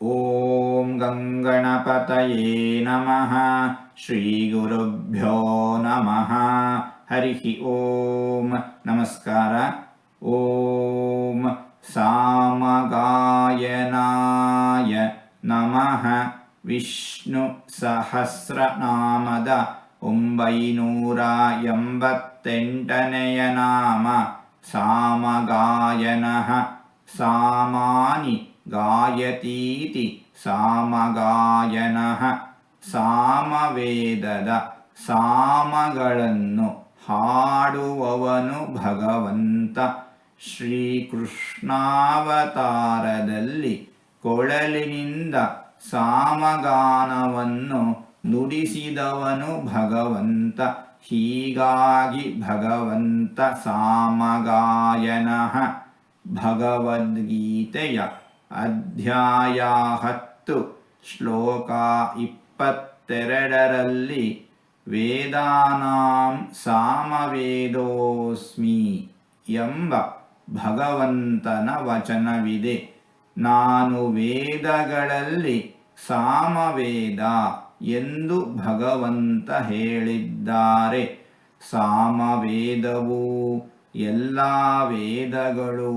ॐ गङ्गणपतये नमः श्रीगुरुभ्यो नमः हरिः ॐ नमस्कार ॐ सामगायनाय नमः ವಿಷ್ಣುಸಹಸ್ರನಾಮದ ಒಂಬೈನೂರ ಎಂಬತ್ತೆಂಟನೆಯ ನಾಮ ಸಾಮಗಾಯನಃ ಸಾಮಾನಿ ಗಾಯತೀತಿ ಸಾಮಗಾಯನಃ ಸಾಮವೇದದ ಸಾಮಗಳನ್ನು ಹಾಡುವವನು ಭಗವಂತ. ಶ್ರೀಕೃಷ್ಣಾವತಾರದಲ್ಲಿ ಕೊಳಲಿನಿಂದ ಸಾಮಗಾನವನ್ನು ನುಡಿಸಿದವನು ಭಗವಂತ. ಹೀಗಾಗಿ ಭಗವಂತ ಸಾಮಗಾಯನಃ ಭಗವದ್ಗೀತೆಯ ಅಧ್ಯಾಯ ಹತ್ತು ಶ್ಲೋಕ ಇಪ್ಪತ್ತೆರಡರಲ್ಲಿ, ವೇದಾನಾಂ ಸಾಮವೇದೋಸ್ಮಿ ಎಂಬ ಭಗವಂತನ ವಚನವಿದೆ. ನಾನು ವೇದಗಳಲ್ಲಿ ಸಾಮವೇದ ಎಂದು ಭಗವಂತ ಹೇಳಿದ್ದಾರೆ. ಸಾಮವೇದವು ಎಲ್ಲ ವೇದಗಳು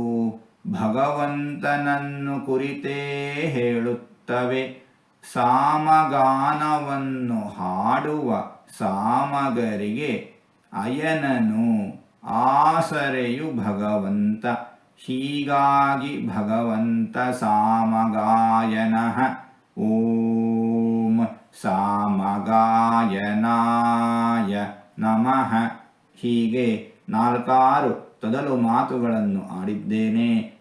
ಭಗವಂತನನ್ನು ಕುರಿತೇ ಹೇಳುತ್ತವೆ. ಸಾಮಗಾನವನ್ನು ಹಾಡುವ ಸಾಮಗರಿಗೆ ಅಯನನು ಆಸರೆಯು ಭಗವಂತ. ಹೀಗಾಗಿ ಭಗವಂತ ಸಾಮಗಾಯನಃ. ಓಂ ಸಾಮಗಾಯನಾಯ ನಮಃ. ಹೀಗೆ ನಾಲ್ಕಾರು ತೊದಲು ಮಾತುಗಳನ್ನು ಆಡಿದ್ದೇನೆ.